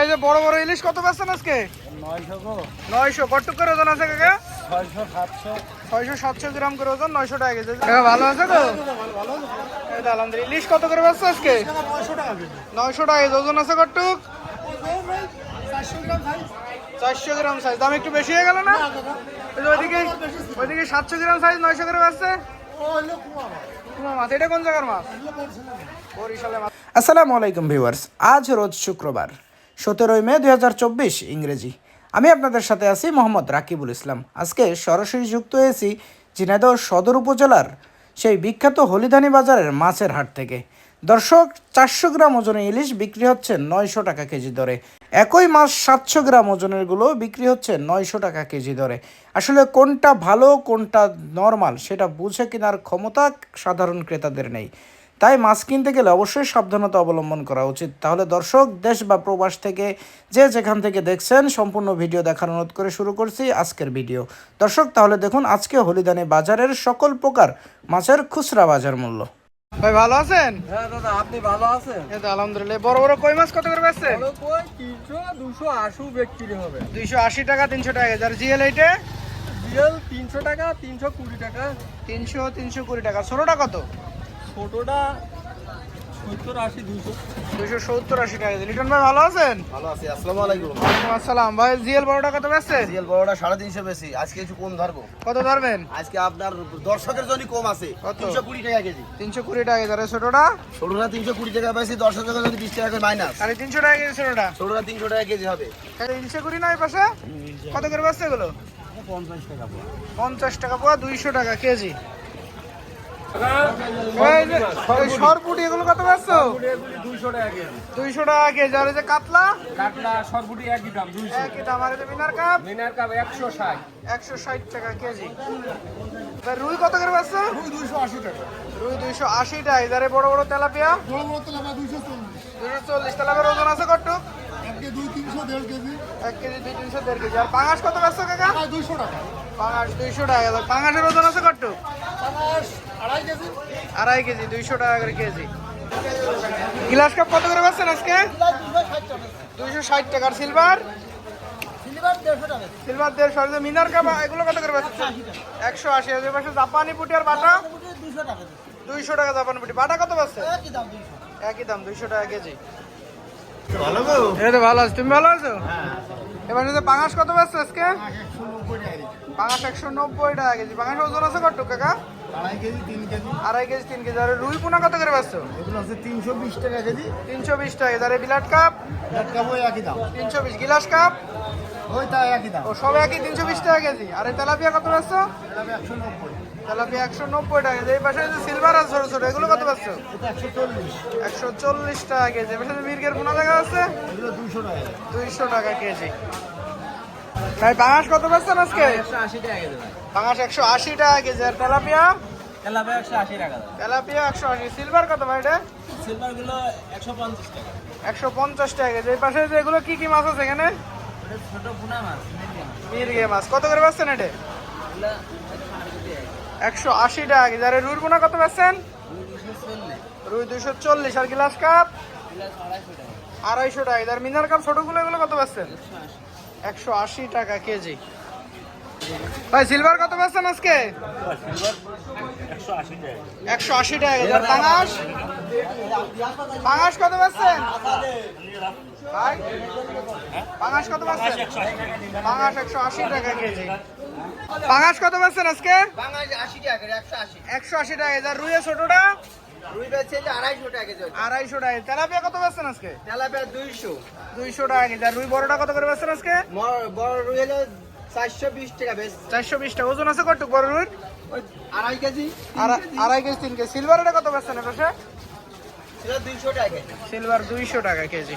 এই যে বড় বড় ইলিশ কত পাচ্ছেন আজকে? নয়শো কটুক করে ওজন আছে কাকা? ছয়শো সাতশো। ছয়শো সাতশো গ্রাম করে ওজন নয়শো টাকা কেজি। কাকা ভালো আছে তো? আলহামদুলিল্লাহ। ইলিশ কত করে পাচ্ছে আজকে? নয়শো টাকা কেজি। নয়শো টাকা কেজি ওজন আছে কটুক চারশো গ্রাম সাইজ চারশো গ্রাম সাইজ দাম একটু বেশি হয়ে গেল না? ওইদিকে ওইদিকে সাতশো গ্রাম সাইজ নয়শো করে পাচ্ছে মাছ এটা কোন জায়গার মাছ? এগুলো বরিশালে মাছ। আসসালামু আলাইকুম ভিউয়ার্স আজ রোজ শুক্রবার। সতেরোই মে দু হাজার চব্বিশ ইংরেজি। আমি আপনাদের সাথে আছি মোহাম্মদ রাকিবুল ইসলাম। আজকে সরাসরি যুক্ত হয়েছি ঝিনাইদহ সদর উপজেলার সেই বিখ্যাত হলিধানি বাজারের মাছের হাট থেকে। দর্শক, চারশো গ্রাম ওজনের ইলিশ বিক্রি হচ্ছে নয়শো টাকা কেজি দরে। একই মাছ সাতশো গ্রাম ওজনেরগুলো বিক্রি হচ্ছে নয়শো টাকা কেজি দরে। আসলে কোনটা ভালো, কোনটা নর্মাল সেটা বুঝে কেনার ক্ষমতা সাধারণ ক্রেতাদের নেই। তাই মাছ কিনতে গেলে অবশ্যই সাবধানতা অবলম্বন করা উচিত। তাহলে দর্শক দেশ বা প্রবাস থেকে যে যেখান থেকে দেখছেন সম্পূর্ণ ভিডিও দেখার অনুরোধ করে শুরু করছি আজকের ভিডিও। দর্শক তাহলে দেখুন আজকে হলিদানি বাজারের সকল প্রকার মাছের খুচরা বাজার মূল্য। ভাই ভালো আছেন? হ্যাঁ দাদা আপনি ভালো আছেন? এই তো আলহামদুলিল্লাহ। বড় বড় কই মাছ কত করে পাচ্ছেন বলো কই তিনশো দুশো আশু বিক্রি হবে। দুইশো আশি টাকা তিনশো টাকা। কেজি আর জিএল এইটে? রিয়েল তিনশো টাকা তিনশো কুড়ি টাকা। তিনশো তিনশো কুড়ি টাকা। ছোটোটা কত? ছোটোটা সত্তর আশি দুশো দুইশো সত্তর আশি টাকা কেজি লিটন ভাই ভালো আছেন? ভালো আছি আসসালামু আলাইকুম। ওয়ালাইকুম আসসালাম। ভাই জিএল বড়টা কত পাচ্ছে সিএল বড়টা সাড়ে তিনশো বেশি আজকে একটু কম ধরবো। কত ধরবেন? আজকে আপনার দর্শকের জন্য কম আছে তিনশো কুড়ি টাকা কেজি। তিনশো কুড়ি টাকা কেজি। আর ছোটোটা? তিনশো কুড়ি টাকা বেশি দর্শকের জন্য বিশ টাকা করে মাইনাস সাড়ে তিনশো টাকা কেজি ছোটোটা। ছোটরা তিনশো টাকা কেজি হবে। তিনশো কুড়ি নয় পাশে? কত করে পাচ্ছে এগুলো? পঞ্চাশ টাকা পঞ্চাশ টাকা পোয়া দুইশো টাকা কেজি। সরপুটি এগুলো কত পাচ্ছ দুইশো টাকা কেজি। কেজি। আর যে কাতলা? কাতলা সরপুটি একই দাম দুইশো। একই দাম। আর যে মিনার কাপ? মিনার কাপ একশো ষাট। একশো ষাট টাকা কেজি। রুই কত করে পাচ্ছ দুইশো আশি টাকা। রুই দুইশো আশি টাকা। এদারে বড় বড় তেলাপিয়া? বড় বড় তেলাপা দুইশো চল্লিশ। দুইশো চল্লিশ। তেলাপিয়ার ওজন আছে কটুক আজকে দুই তিনশো দেড় কেজি। এক কেজি দুই তিনশো দেড় কেজি। আর পাঙাশ কত পাচ্ছ কাকা? দুইশো টাকা। পাঙাশ দুইশো টাকা। পাঙাশের ওজন আছে কটুক পাঁচ আড়াই কেজি? দুইশো টাকা করে কেজি। গ্লাস কাপ কত করে পাচ্ছেন আজকে? দুইশো ষাট টাকার সিলভার? সিলভার দেড়শো আর মিনার কাপ এগুলো কত করে পাচ্ছেন একশো আশি হাজার পাশে জাপানি পুটি আর বাটা? দুইশো টাকা জাপানি পুটি। বাটা কত পাচ্ছে একই দাম দুইশো। টাকা কেজি। ভালো আছো। তুমি ভালো আছো? এবার যে পাঙাশ কত পাচ্ছে আজকে? পাঙাশ একশো নব্বই টাকা কেজি। পাঙাশ ওজন আছে কত কাকা? আড়াই কেজি তিন কেজি। আড়াই কেজি তিন কেজি। আর রুই পোনা কত করে পাচ্ছ? এগুলো আছে তিনশো বিশ টাকা কেজি। তিনশো বিশ টাকা আর বিলাট কাপ? একটা বই একই দাম। তিনশো বিশ। গিলাস কাপ? ওই তাই একই দাম। ও সব একই তিনশো বিশ টাকা কেজি। আর এই তেলাপিয়া কত পাচ্ছ? একশো নব্বই। তেলাপিয়া একশো নব্বই টাকা কেজি। এই পাশে যে সিলভার আছে ছোট ছোট। এগুলো কত পাচ্ছ? একশো চল্লিশ। একশো চল্লিশ টাকা কেজি। এই পাশে মির্গের পোনা দেখা আছে? এগুলো দুশো টাকা। দুইশো টাকা কেজি। ভাই পাঙাশ কত পাচ্ছেন আজকে? পাঙাশ একশো আশি টাকা কেজি আর তেলাপিয়া? তেলাপে একশো আশি টাকা তেলাপিয়া একশো আশি। সিলভার কত ভাই এটা? সিলভারগুলো একশো পঞ্চাশ টাকা। একশো পঞ্চাশ টাকা কেজি। এই পাশে যে এগুলো কি কি মাছ আছে এখানে? ছোট পোনা মাছ মির্গে মাছ। কত করে পাচ্ছেন এটা? একশো আশি টাকা কেজি। আর এই পোনা কত পাচ্ছেন রুই দুশো চল্লিশ। আর গ্লাস কাপ? আড়াইশো টাকা। আর মিনার কাপ ছোটগুলো এগুলো কত পাচ্ছেন একশো আশি টাকা কেজি। ভাই সিলভার কত পাচ্ছেন আজকে? একশো আশি টাকা কেজি। আর পাঙাশ? পাঙাশ কত পাচ্ছেন ভাই পাঙাশ কত পাচ্ছেন পাঙাশ একশো আশি টাকা কেজি। পাঙাশ কত পাচ্ছেন আজকে? একশো আশি। একশো আশি টাকা। কেজি আর রুইয়ে ছোটটা? রুই বেচছে যে আড়াইশো টাকা কেজি আড়াইশো টাকা। তেলাপিয়া কত পাচ্ছেন আজকে? তেলাপিয়া দুইশো। দুইশো টাকা কেজি। আর রুই বড়টা কত করে পাচ্ছেন আজকে? বড় রুই হলো চারশো বিশ টাকা বেশ চারশো বিশ টাকা। ওজন আছে কটুক বড় রুই আড়াই কেজি আড়া- আড়াই কেজি তিন কেজি। সিলভারটা কত পাচ্ছেন এ পাশে দুইশো টাকা সিলভার দুইশো টাকা কেজি।